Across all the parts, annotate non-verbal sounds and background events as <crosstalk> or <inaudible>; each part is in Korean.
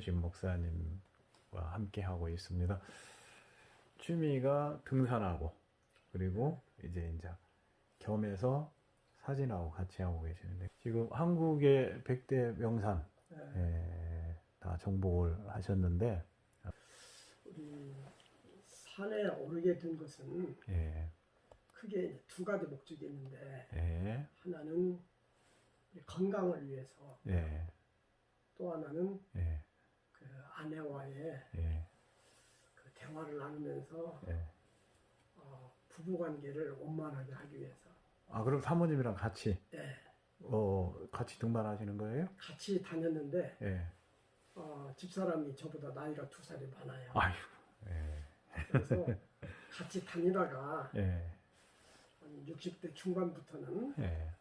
최윤식 목사님과 함께 하고 있습니다. 취미가 등산하고 그리고 이제 이제 겸해서 사진하고 같이 하고 계시는데 지금 한국의 100대 명산 네. 예, 다 정복을 하셨는데 우리 산에 오르게 된 것은 예, 크게 두 가지 목적이 있는데 예, 하나는 건강을 위해서 예, 또 하나는 예, 그 아내와의 예, 그 대화를 나누면서 예. 어, 부부 관계를 원만하게 하기 위해서 아 그럼 사모님이랑 같이 예, 어 같이 등반하시는 거예요? 같이 다녔는데 예. 어, 집사람이 저보다 나이가 두 살이 많아요. 아유. 예. 그래서 같이 다니다가 예. 한 60대 중반부터는 예.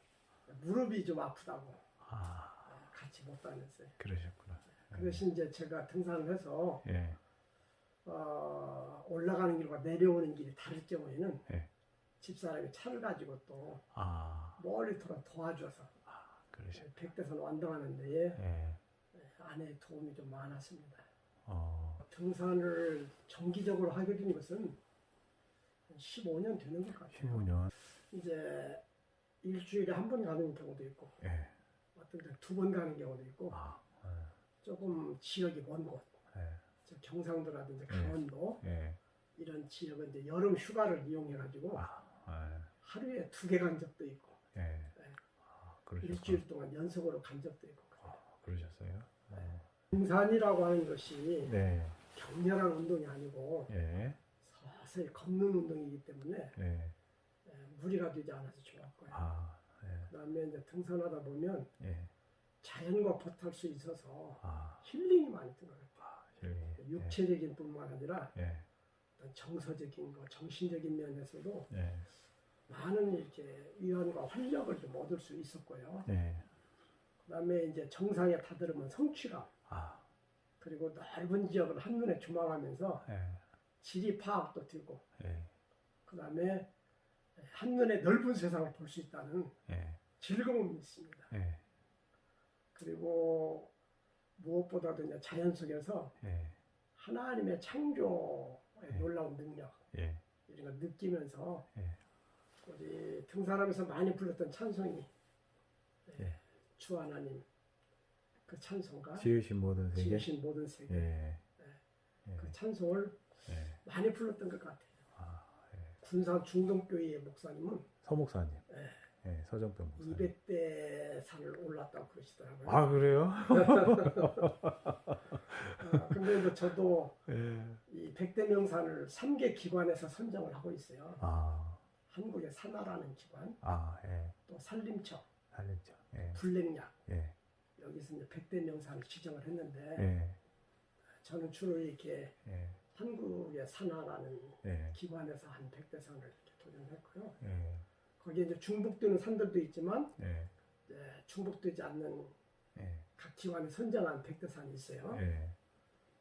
무릎이 좀 아프다고 아, 어, 같이 못 다녔어요. 그러셨구나. 그 대신 이제 제가 등산을 해서 예. 어, 올라가는 길과 내려오는 길이 다를 경우에는 예. 집사람이 차를 가지고 또 아, 멀리 돌아 도와줘서 그러셨. 백대산 완등하는 데에 예. 아내의 도움이 좀 많았습니다. 어. 등산을 정기적으로 하게 된 것은 한 15년 되는 것 같아요. 15년. 이제 일주일에 한 번 가는 경우도 있고 예. 어떤 때 두 번 가는 경우도 있고 아. 조금 지역이 먼 곳, 예. 저 경상도라든지 강원도 예. 이런 지역은 이제 여름 휴가를 이용해 가지고 아. 예. 하루에 두 개 간 적도 있고 예. 아, 그러셨구나. 일주일 동안 연속으로 간 적도 있고 아, 그러셨어요? 어. 등산이라고 하는 것이 네. 격렬한 운동이 아니고 예. 서서히 걷는 운동이기 때문에 예. 에, 무리가 되지 않아서 좋았고요. 아. 예. 그다음에 이제 등산하다 보면 예. 자연과 버탈 수 있어서 아. 힐링이 많이 든것 같아요. 실리. 육체적인 뿐만 아니라 예. 어떤 정서적인 거, 정신적인 면에서도 예. 많은 이렇게 위안과 활력을 좀 얻을 수 있었고요. 예. 그다음에 이제 정상에 다다르면 성취감 아. 그리고 넓은 지역을 한눈에 조망하면서 예. 지리 파악도 되고 예. 그다음에 한눈에 넓은 세상을 볼 수 있다는 예. 즐거움이 있습니다. 예. 그리고 무엇보다도 이제 자연 속에서 예. 하나님의 창조의 네. 놀라운 능력 예. 이런 걸 느끼면서 예. 우리 등산하면서 많이 불렀던 찬송이 예. 주 하나님 그 찬송가 지으신 모든 세계. 지으신 모든 세계 예. 예. 그 찬송을 예. 많이 불렀던 것 같아요. 아, 예. 군산 중동교회의 목사님은 서목사님. 예, 예, 서정병 목사님. 200대 산을 올랐다고 그러시더라고요. 아, 그래요? <laughs> 아, 근데 뭐 저도 예. 이 100대 명산을 3개 기관에서 선정을 하고 있어요. 아, 한국의 산하라는 기관, 아, 예. 또 산림청, 살렸죠. 예. 불냉약 예. 여기서 이제 100대 명산을 지정을 했는데 예. 저는 주로 이렇게 예. 한국의 산하라는 예. 기관에서 한 100대 산을 이렇게 도전했고요. 예. 거기에 이제 중복되는 산들도 있지만 예. 이제 중복되지 않는 예. 각 기관에 선정한 100대 산이 있어요. 예.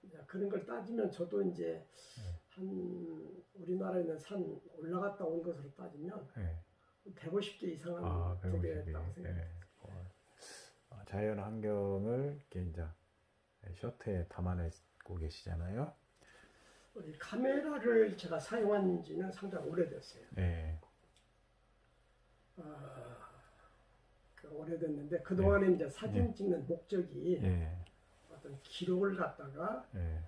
이제 그런 걸 따지면 저도 이제 네. 한 우리나라에 있는 산 올라갔다 온 것으로 따지면 예. 150개 이상은 아, 배우시기. 했다고 생각해요. 예. 어, 아, 자연 환경을 이렇게 이제 셔터에 담아내고 계시잖아요. 우리 카메라를 제가 사용한 지는 상당히 오래됐어요. 예. 아, 그 오래됐는데 그 동안에 이제 사진 네. 찍는 목적이 예. 어떤 기록을 갖다가 예.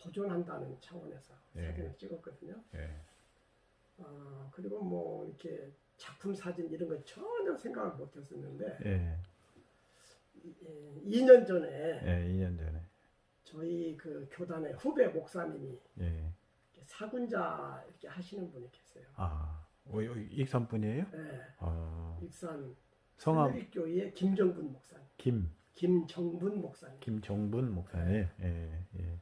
보존한다는 차원에서 네. 사진을 찍었거든요. 예. 아, 그리고 뭐 이렇게 작품 사진 이런 건 전혀 생각을 못 했었는데 예. 2년 전에 예. 2년 전에. 저희 그 교단의 후배 목사님이 예. 사군자 이렇게 하시는 분이 계세요. 아, 어, 익산 분이에요? 네, 아, 익산 성함 하늘교회 김정분 목사님, 김 김정분 목사님. 김정분 목사님. 예. 예.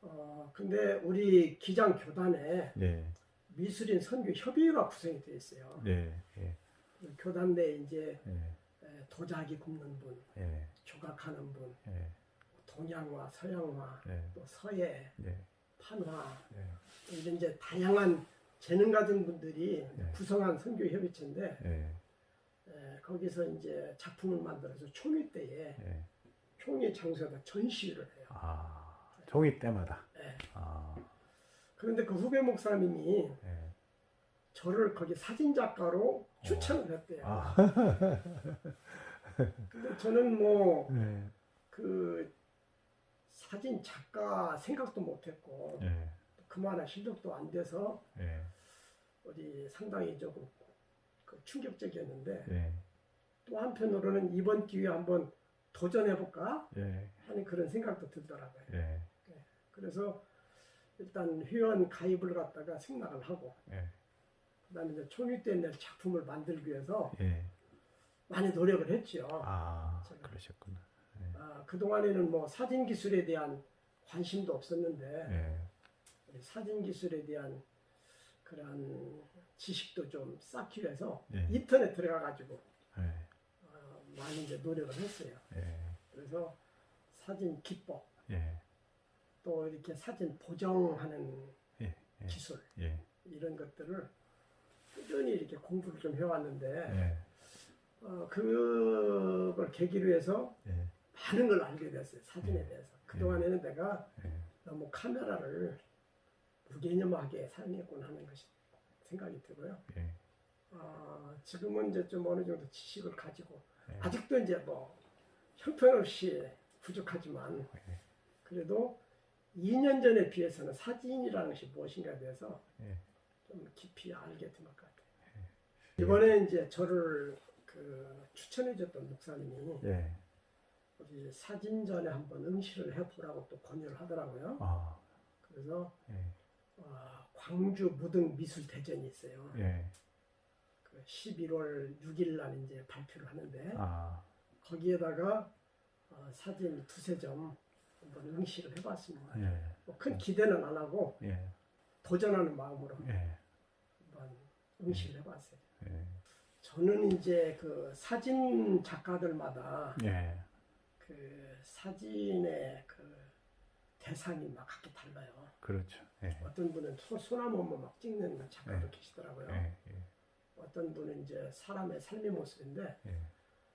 어, 근데 우리 기장 교단에 네. 미술인 선교 협의회가 구성이 되어 있어요. 예. 예. 그 교단 내에 이제 예. 에, 도자기 굽는 분, 예. 조각하는 분, 예. 동양화, 서양화, 예. 또 서예, 예. 판화 예. 이런 이제 다양한 재능 가진 분들이 네. 구성한 선교 협의체인데 예. 에, 거기서 이제 작품을 만들어서 초미 때에 예. 총회 장소에다 전시회를 해요. 아, 종이 때마다. 예. 아, 그런데 그 후배 목사님이 예. 저를 거기 사진 작가로 추천을 했대요. 아, <laughs> 근데 저는 뭐 예. 그 사진 작가 생각도 못했고 예. 그만한 실력도 안 돼서 예. 어디 상당히 조금 그 충격적이었는데 예. 또 한편으로는 이번 기회에 한번 도전해볼까 예. 하는 그런 생각도 들더라고요. 예. 그래서 일단 회원 가입을 갖다가 생각을 하고 예. 그다음에 이제 낼 작품을 만들기 위해서 예. 많이 노력을 했죠. 아, 제가. 그러셨구나. 아, 그 동안에는 뭐 사진 기술에 대한 관심도 없었는데 예. 사진 기술에 대한 그런 지식도 좀 쌓기 위해서 예. 인터넷 들어가 가지고 예. 어, 많이 이제 노력을 했어요. 예. 그래서 사진 기법 예. 또 이렇게 사진 보정하는 예. 예. 기술 예. 이런 것들을 꾸준히 이렇게 공부를 좀 해왔는데 예. 어, 그걸 계기로 해서 예. 많은 걸 알게 됐어요 사진에 예. 대해서 그 동안에는 내가 예. 너무 카메라를 무개념하게 사용했구나 하는 것이 생각이 들고요 예. 어, 지금은 이제 좀 어느 정도 지식을 가지고 예. 아직도 이제 뭐 형편없이 부족하지만 예. 그래도 2년 전에 비해서는 사진이라는 것이 무엇인가에 대해서 예. 좀 깊이 알게 된 것 같아요. 이번에 이제 저를 그 추천해줬던 목사님이 예. 우리 사진전에 한번 응시를 해보라고 또 권유를 하더라고요. 아, 그래서 예. 어, 광주 무등 미술 대전이 있어요. 예. 그 11월 6일 날 이제 발표를 하는데 아, 거기에다가 어, 사진 두세 점 한번 응시를 해봤습니다. 예. 뭐 큰 기대는 안 하고 예. 도전하는 마음으로 예. 한번 응시를 해봤어요. 예. 저는 이제 그 사진 작가들마다 예. 그 사진의 그 대상이 막 각기 달라요. 그렇죠. 예. 어떤 분은 소, 소나무만 막 찍는 작가도 네. 계시더라고요. 예. 예. 어떤 분은 이제 사람의 삶의 모습인데 예.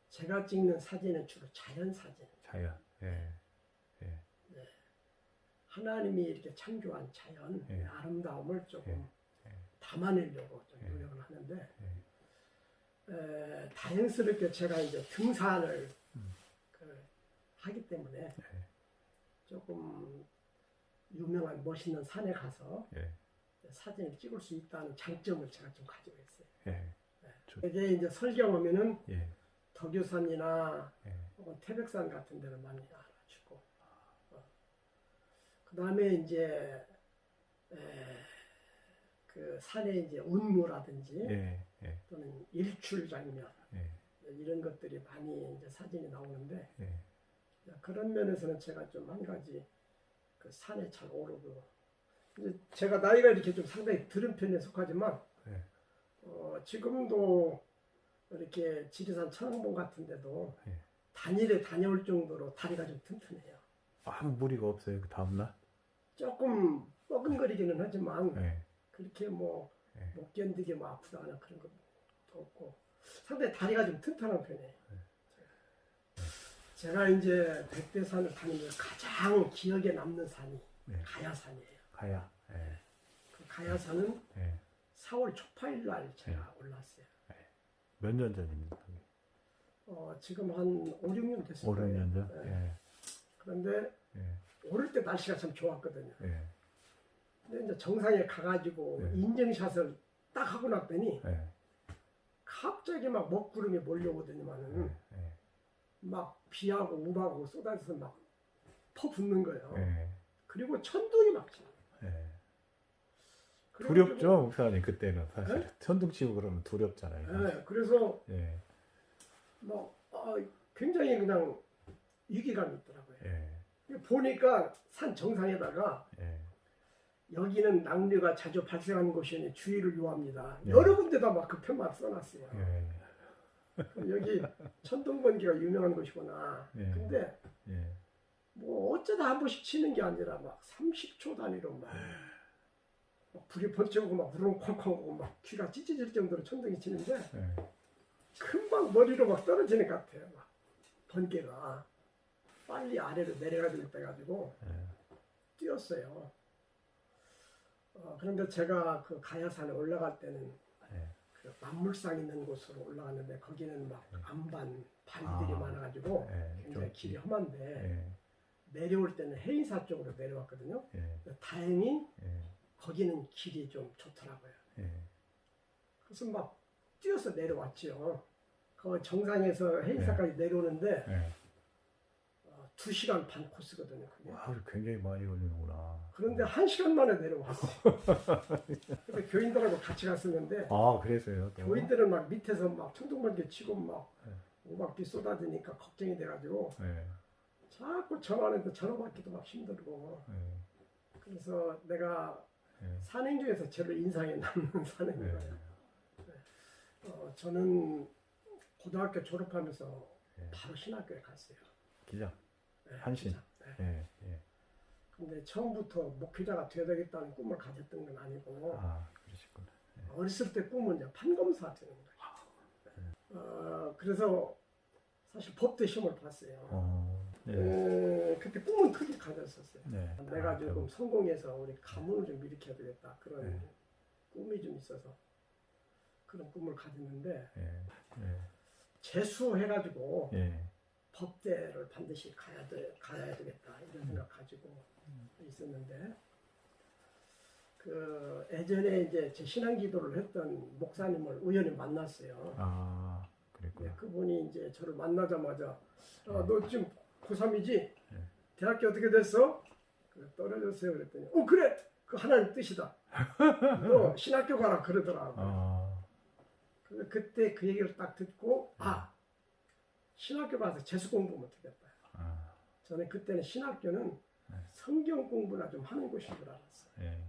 제가 찍는 사진은 주로 자연 사진. 자연. 예. 하나님이 이렇게 창조한 자연 예. 아름다움을 조금 예. 예. 담아내려고 좀 예. 노력을 하는데 예. 에, 다행스럽게 제가 이제 등산을 음. 그, 하기 때문에 예. 조금 유명한 멋있는 산에 가서 예. 사진을 찍을 수 있다는 장점을 제가 좀 가지고 있어요. 예. 좋- 이게 이제 설경 오면은 예. 덕유산이나 예. 혹은 태백산 같은 데를 많이 알아주고 그 다음에 이제 에, 그 산에 이제 운무라든지 예. 예. 또는 일출 장면 예. 이런 것들이 많이 이제 사진이 나오는데 예. 그런 면에서는 제가 좀 한 가지 그 산에 잘 오르고 이제 제가 나이가 이렇게 좀 상당히 들은 편에 속하지만 예. 어, 지금도 이렇게 지리산 천왕봉 같은데도 예. 단일에 다녀올 정도로 다리가 좀 튼튼해요. 아무 무리가 없어요. 그 다음 날. 조금 뻐근거리기는 하지만 예. 그렇게 뭐못 예. 견디게 뭐 아프다거나 그런 것도 없고 상당히 다리가 좀 튼튼한 편이에요. 제가 이제 백대산을 다니면서 가장 기억에 남는 산이 네. 가야산이에요. 가야. 예. 그 가야산은 예. 4월 초파일 날 제가 올랐어요. 몇 년 전입니까? 어, 지금 한 5, 6년 됐을 5, 거예요. 6년 전? 네. 예. 그런데 예. 오를 때 날씨가 참 좋았거든요. 예. 근데 이제 정상에 가가지고 네. 인증샷을 딱 하고 났더니 예. 갑자기 막 먹구름이 몰려오더니만은 예. 막 비하고 우박하고 쏟아져서 막 퍼붓는 거예요. 예. 그리고 천둥이 막 치는 거예요. 예. 그래가지고- 두렵죠, 목사님 그때는 사실. 천둥 치고 그러면 두렵잖아요. 네, 그래서 예. 뭐 아, 굉장히 그냥 위기감이 있더라고요. 예. 보니까 산 정상에다가 예. 여기는 낙뢰가 자주 발생하는 곳이니 주의를 요합니다. 네. 여러 군데다 막 그 편만 써놨어요. 예. <laughs> 여기 천둥번개가 유명한 곳이구나. 예. 근데 예. 뭐 어쩌다 한 번씩 치는 게 아니라 막 30초 단위로 막, 막 불이 번쩍하고 막 우렁 쾅쾅 오고 막 귀가 찢어질 정도로 천둥이 치는데 예. 금방 머리로 막 떨어지는 것 같아요. 막 번개가. 빨리 아래로 내려가야 되겠다 해가지고 예. 뛰었어요. 어, 그런데 제가 그 가야산에 올라갈 때는 예. 그 만물상 있는 곳으로 올라갔는데 거기는 막 안반 바위들이 아. 많아가지고 예. 굉장히 좀 길이 험한데 예. 내려올 때는 해인사 쪽으로 내려왔거든요. 예. 근데 다행히 예. 거기는 길이 좀 좋더라고요. 예. 그래서 막 뛰어서 내려왔죠. 그 정상에서 해인사까지 내려오는데 예. 어, 2시간 반 코스거든요. 그게. 와, 굉장히 많이 걸리는구나. 그런데 한 시간 만에 내려왔어요. <laughs> 근데 교인들하고 같이 갔었는데 아, 그래서요. 또? 교인들은 막 밑에서 막 천둥번개 치고 막 네. 오막비 쏟아지니까 걱정이 돼가지고 예. 자꾸 전화하는데 전화 받기도 막 힘들고 예. 그래서 내가 예. 산행 중에서 제일 인상에 남는 산행인 예. 거예요. 어, 저는 고등학교 졸업하면서 예. 바로 신학교에 갔어요. 기자. 네, 한신. 진짜. 네. 예. 예. 근데 처음부터 목회자가 되어야 되겠다는 꿈을 가졌던 건 아니고 아, 그러시구나. 어렸을 때 꿈은 이제 판검사 되는 거예요. 어, 그래서 사실 법대 시험을 봤어요. 어. 예. 어, 그때 꿈은 크게 가졌었어요. 네. 내가 아, 조금 성공해서 우리 가문을 좀 일으켜야 되겠다 그런 네. 꿈이 좀 있어서 그런 꿈을 가졌는데 예. 예. 재수해가지고 예. 법대를 반드시 가야 돼 가야 되겠다 이런 음. 생각 가지고 있었는데 그 예전에 이제 제 신앙 기도를 했던 목사님을 우연히 만났어요. 아, 네, 그랬구나. 그분이 이제 저를 만나자마자 어, 네. 너 지금 고3이지? 네. 대학교 어떻게 됐어? 그래, 떨어졌어요 그랬더니 어 그래 그 하나님 뜻이다. 너 신학교 가라 그러더라고. 아, 그 그때 그 얘기를 딱 듣고 아 신학교 가서 재수 공부하면 되겠다. 아, 저는 그때는 신학교는 네. 성경 공부나 좀 하는 곳인 줄 알았어요. 예.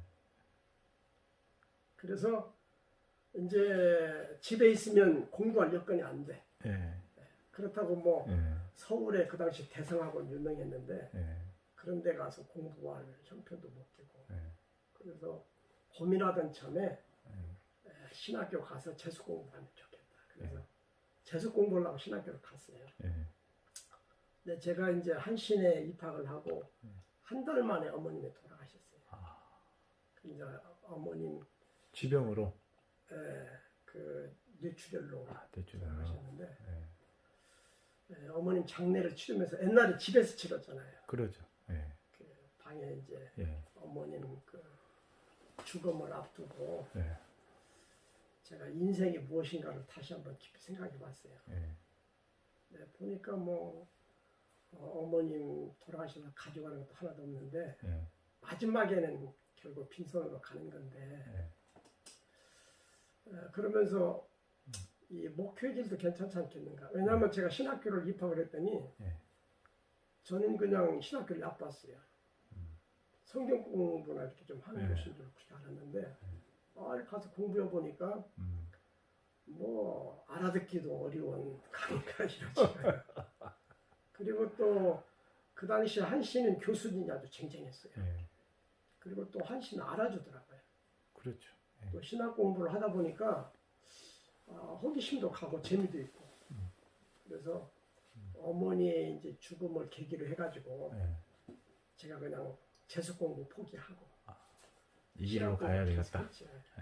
그래서 이제 집에 있으면 공부할 여건이 안 돼. 예. 그렇다고 뭐 예. 서울에 그 당시 대성학원 유명했는데 예. 그런 데 가서 공부할 형편도 못 되고 예. 그래서 고민하던 참에 신학교 가서 재수 공부하면 좋겠다. 그래서 네. 재수 공부하려고 신학교를 갔어요. 예. 근데 제가 이제 한신에 입학을 하고 네. 한달 만에 어머님이 돌아가셨어요. 아, 그 이제 어머님 지병으로 에, 그 뇌출혈로 아, 돌아가셨는데 예. 에, 어머님 장례를 치르면서 옛날에 집에서 치렀잖아요. 그러죠. 예. 그 방에 이제 예. 어머님 그 죽음을 앞두고 예. 제가 인생이 무엇인가를 다시 한번 깊이 생각해 봤어요. 예. 네, 보니까 뭐 어, 어머님 돌아가셔서 가져가는 것도 하나도 없는데 예. 마지막에는 결국 빈손으로 가는 건데 예. 어, 그러면서 이 목회 길도 괜찮지 않겠는가? 왜냐하면 제가 신학교를 입학을 했더니 예. 저는 그냥 신학교를 나빴어요. 음. 성경 공부나 이렇게 좀 하는 네. 곳인 줄 그렇게 알았는데 아, 가서 공부해 보니까 음. 뭐 알아듣기도 어려운 강의가 <laughs> 이러지요. 그리고 또 그 당시 한 씨는 교수진이 아주 쟁쟁했어요. 예. 그리고 또 한 씨는 알아주더라고요. 그렇죠. 예. 또 신학 공부를 하다 보니까 아, 호기심도 가고 재미도 있고 음. 그래서 어머니의 이제 죽음을 계기로 해가지고 예. 제가 그냥 재수 공부 포기하고 이 길로 가야 되겠다.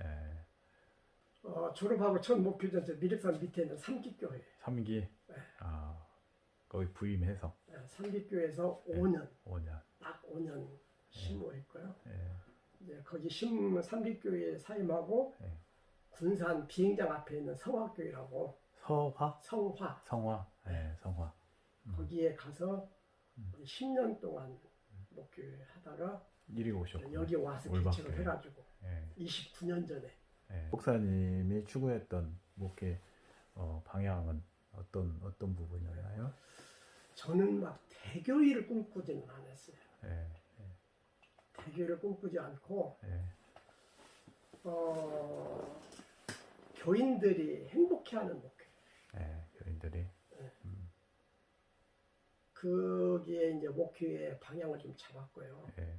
예. 어, 졸업하고 첫 목표는 저 미륵산 밑에 있는 삼기교회. 삼기. 네. 아, 거기 부임해서 네, 삼기교회에서 네. 5년, 5년. 딱 5년 심호했고요. 예. 이제 거기 심 삼기교회에 사임하고 네. 군산 비행장 앞에 있는 성화교회라고 서화, 성화 성화. 예, 성화. 음. 거기에 가서 음. 우리 10년 동안 목교회 하다가 이리 오셨고. 여기 와서 올바뀌. 개척을 해가지고 예. 29년 전에 예. 목사님이 추구했던 목회 어, 방향은 어떤 어떤 부분이었나요? 저는 막 대교회를 꿈꾸지는 않았어요. 예. 대교회를 꿈꾸지 않고 예. 어, 교인들이 행복해하는 목회. 예. 교인들이 거기에 이제 목회의 방향을 좀 잡았고요. 예.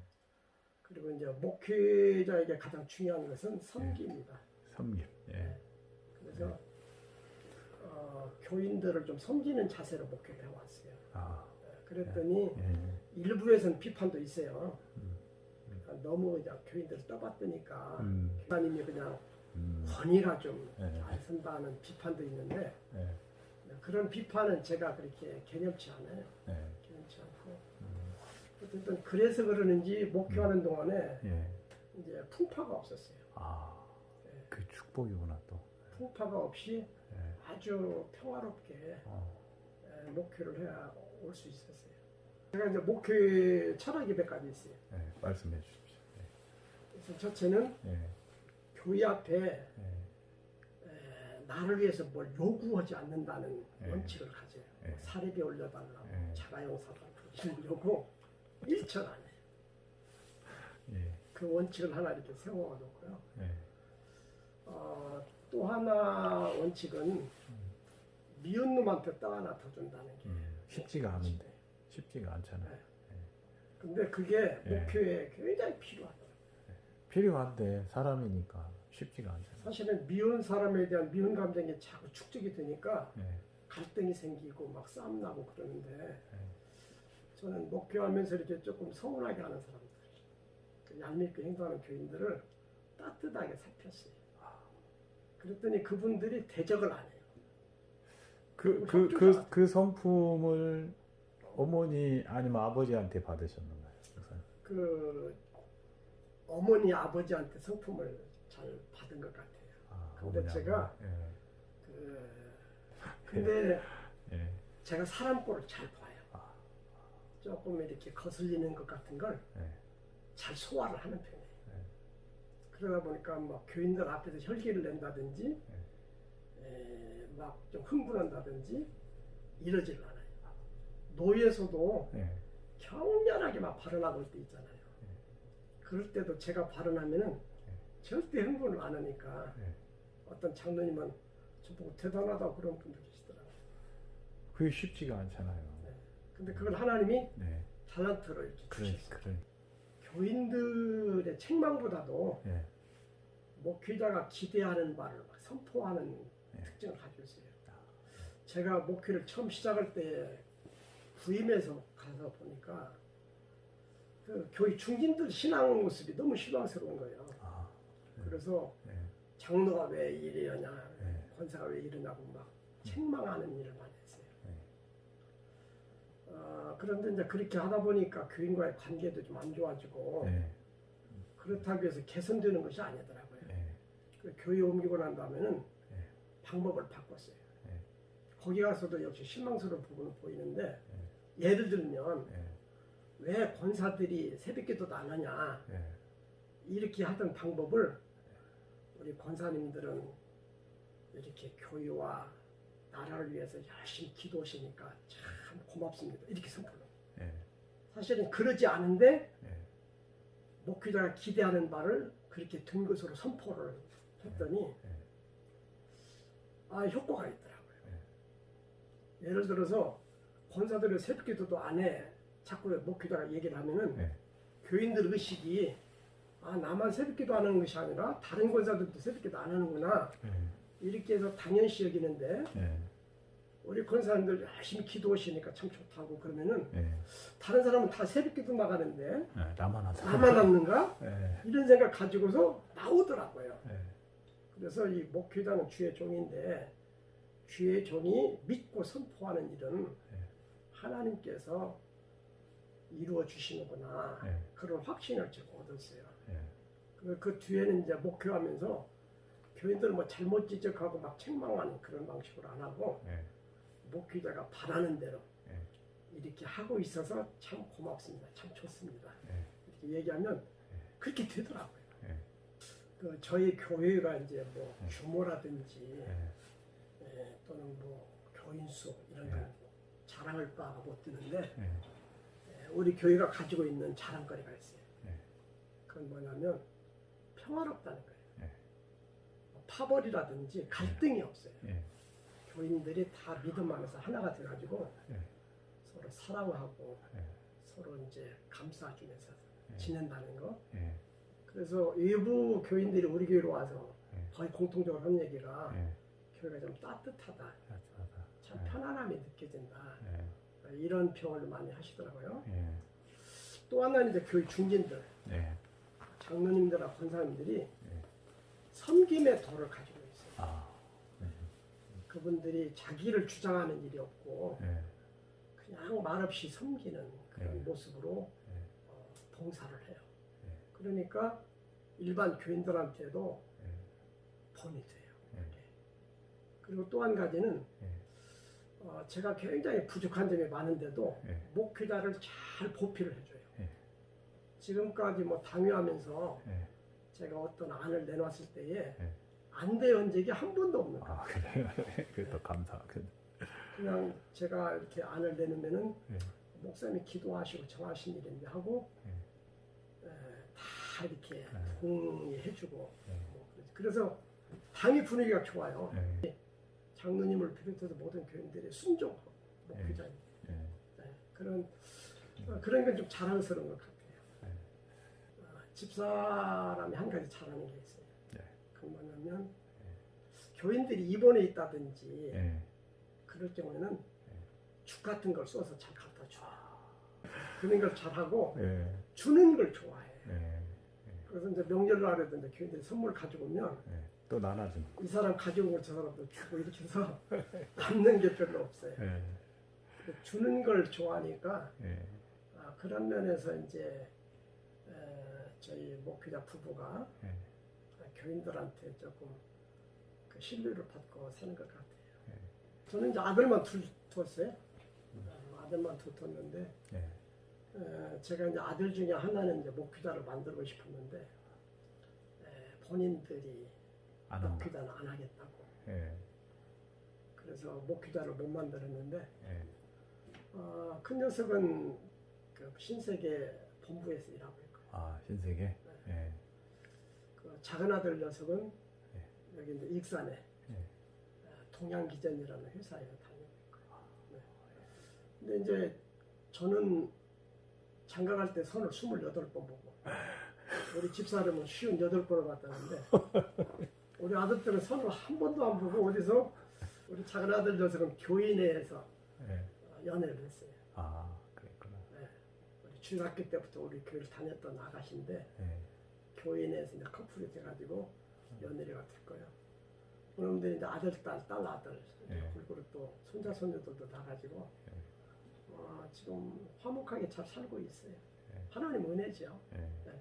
그리고 이제 목회자에게 가장 중요한 것은 섬기입니다. 섬김. 예. 그래서 어, 교인들을 좀 섬기는 자세로 목회를 해왔어요. 아, 그랬더니 예. 일부에서는 비판도 있어요. 음. 그러니까 너무 그냥 교인들 떠받드니까 음. 교사님이 그냥 음. 권위가 좀안 예. 쓴다는 비판도 있는데 예. 그런 비판은 제가 그렇게 개념치 않아요. 예. 음. 어쨌든 그래서 그러는지 목회하는 동안에 예. 이제 풍파가 없었어요. 아, 네. 그 축복이구나 또. 풍파가 없이 예. 아주 평화롭게 어. 에, 목회를 해야 올 수 있었어요. 제가 이제 목회 철학이 몇 가지 있어요. 예. 말씀해 주십시오. 그래서 첫째는 예. 교회 앞에 예. 에, 나를 위해서 뭘 요구하지 않는다는 예. 원칙을 가져요. 예. 사례비 올려달라고 예. 자가용 사달라고 이런 요구 일천 안 해요. 예. 그 원칙을 하나 이렇게 세워놓고요. 예. 어, 또 하나 원칙은 미운 놈한테 떡 하나 더 준다는 게 음. 쉽지가 않은데. 쉽지가 않잖아요. 네. 근데 그게 예. 목표에 굉장히 필요하다. 필요한데 사람이니까 쉽지가 않잖아요. 사실은 미운 사람에 대한 미운 감정이 자꾸 축적이 되니까 예. 갈등이 생기고 막 싸움 나고 그러는데 네. 저는 목표하면서 이렇게 조금 서운하게 하는 사람들, 그 얄밉게 행동하는 교인들을 따뜻하게 살폈어요. 그랬더니 그분들이 대적을 안 해요. 그, 그, 그, 그 성품을 어머니 아니면 아버지한테 받으셨는가요? 그 어머니 아버지한테 성품을 잘 받은 것 같아요. 아, 근데 어머니, 제가 아버지. 그 근데 예. <laughs> 예. 제가 사람 꼴을 잘 봐요. 아. 조금 이렇게 거슬리는 것 같은 걸잘 예. 소화를 하는 편이에요. 네. 그러다 보니까 막 교인들 앞에서 혈기를 낸다든지 네. 막좀 흥분한다든지 이러질 않아요. 노예에서도 예. 격렬하게 막 발언하고 올 때 있잖아요. 그럴 때도 제가 발언하면은 절대 흥분을 안 하니까 네. 어떤 장로님은 저보고 대단하다고 그런 분도 계시더라고요. 그게 쉽지가 않잖아요. 근데 그걸 하나님이 네. 달란트로 이렇게 그래, 주셨어요. 그래. 교인들의 책망보다도 예. 목회자가 기대하는 바를 막 선포하는 네. 특징을 가지고 있어요. 제가 목회를 처음 시작할 때 부임해서 가서 보니까 그 교회 중진들 신앙 모습이 너무 실망스러운 거예요. 아, 그래서 예. 장로가 왜 이러냐, 네. 권사가 왜 이러냐고 막 책망하는 일을 많이. 네. 어, 그런데 이제 그렇게 하다 보니까 교인과의 관계도 좀 안 좋아지고 예. 그렇다고 해서 개선되는 것이 아니더라고요. 예. 그 교회 옮기고 난 다음에는 네. 방법을 바꿨어요. 네. 거기 가서도 역시 실망스러운 부분은 보이는데 예를 들면 예. 왜 권사들이 새벽기도도 안 하냐 예. 이렇게 하던 방법을 우리 권사님들은 이렇게 교회와 나라를 위해서 열심히 기도하시니까 참 고맙습니다. 이렇게 선포를. 예. 사실은 그러지 않은데 예. 목회자가 기대하는 바를 그렇게 든 것으로 선포를 했더니 아 효과가 있더라고요. 예를 들어서 권사들의 새벽기도도 안 해. 자꾸 목회자가 얘기를 하면은 네. 교인들 의식이 아 나만 새벽기도 안 하는 것이 아니라 다른 권사들도 새벽기도 안 하는구나 예. 이렇게 해서 당연시 여기는데 예. 우리 권사님들 열심히 기도하시니까 참 좋다고 그러면은 예. 다른 사람은 다 새벽기도 나가는데 예. 나만 한 사람. 나만 남는가 예. 이런 생각 가지고서 나오더라고요. 예. 그래서 이 목회자는 주의 종인데 주의 종이 믿고 선포하는 일은 네. 하나님께서 이루어 주시는구나 예. 그런 확신을 제가 얻었어요. 예. 그, 그 뒤에는 이제 목회하면서 교인들 뭐 잘못 지적하고 막 책망하는 그런 방식으로 안 하고 예. 목회자가 바라는 대로 예. 이렇게 하고 있어서 참 고맙습니다. 참 좋습니다. 예. 이렇게 얘기하면 그렇게 되더라고요. 예. 그 저희 교회가 이제 뭐 네. 규모라든지 예. 예, 또는 뭐 교인 수 이런 네. 걸 자랑할 바가 못 되는데 예. 예, 우리 교회가 가지고 있는 자랑거리가 있어요. 네. 그건 뭐냐면 평화롭다는 거예요. 네. 뭐 파벌이라든지 갈등이 없어요. 예. 교인들이 다 믿음 안에서 하나가 돼가지고 네. 서로 사랑하고 네. 서로 이제 감싸주면서 네. 지낸다는 거. 예. 그래서 일부 교인들이 우리 교회로 와서 네. 거의 공통적으로 한 얘기가 예. 교회가 좀 따뜻하다. 따뜻하다. 참 네. 편안함이 느껴진다. 예. 이런 표현을 많이 하시더라고요. 예. 또 하나는 이제 교회 중진들, 예. 장로님들하고 권사님들이 섬김의 도를 가지고. 그분들이 자기를 주장하는 일이 없고 예. 그냥 말없이 섬기는 그런 네. 모습으로 네. 어, 봉사를 해요. 네. 그러니까 일반 교인들한테도 예. 본이 돼요. 네. 그게. 그리고 또 한 가지는 예. 어, 제가 굉장히 부족한 점이 많은데도 예. 목회자를 잘 보필을 해줘요. 네. 지금까지 뭐 당회하면서 예. 제가 어떤 안을 내놨을 때에 네. 안 되은 적이 한 번도 없는 거예요. 아 그래요. <laughs> 그래도 감사. 그, 그냥 제가 이렇게 안을 내놓으면은 예. 목사님이 기도하시고 정하신 일인데 하고 네. 에, 다 이렇게 네. 동의해주고 예. 뭐 그러지. 그래서 당의 분위기가 좋아요. 예. 장로님을 비롯해서 모든 교인들이 순종하고 목회자님 예. 네, 그런 어, 그런 건 좀 자랑스러운 것 같아요. 네. 어, 집사람이 한 가지 잘하는 게 있어요. 네. 그건 뭐냐면 교인들이 입원해 있다든지 예. 그럴 경우에는 죽 같은 걸 써서 잘 갖다 줘요. 그런 걸 잘하고 예. 주는 걸 좋아해. 예. 그래서 이제 명절 날에도 이제 교인들이 선물 가지고 오면 예. 또 나눠준. 이 사람 가지고 온걸저 사람도 주고 이렇게 해서 <laughs> 남는 게 별로 없어요. 예. 주는 걸 좋아하니까 예. 아, 그런 면에서 이제 에, 저희 목회자 부부가 예. 아, 교인들한테 조금 그 신뢰를 받고 사는 것 같아요. 네. 저는 이제 아들만 둘 두었어요. 어, 아들만 두 뒀는데 예. 에, 제가 이제 아들 중에 하나는 이제 목회자를 만들고 싶었는데 에, 본인들이. 목회자는 안 하겠다고. 예. 그래서 목회자를 못 만들었는데 예. 어, 큰 녀석은 그 신세계 본부에서 일하고 있고 아 신세계. 예. 그 작은 아들 녀석은 예. 여기 이제 익산에 예. 어, 동양기전이라는 회사에 다니고 있고요. 네. 근데 이제 저는 장가갈 때 선을 28번 보고 우리 집사람은 58번을 봤다는데 <laughs> 우리 아들들은 선을 한 번도 안 보고 어디서 우리 작은 아들 녀석은 교인회에서 예. 연애를 했어요. 아 그랬구나. 우리 중학교 때부터 우리 교회를 다녔던 아가씨인데 예. 교인에서 이제 커플이 돼가지고 연애가 될 거예요. 그런데 이제 아들, 딸, 딸, 아들 예. 그리고 또 손자, 손녀들도 나가지고 예. 어, 지금 화목하게 잘 살고 있어요. 예. 하나님 은혜죠. 예.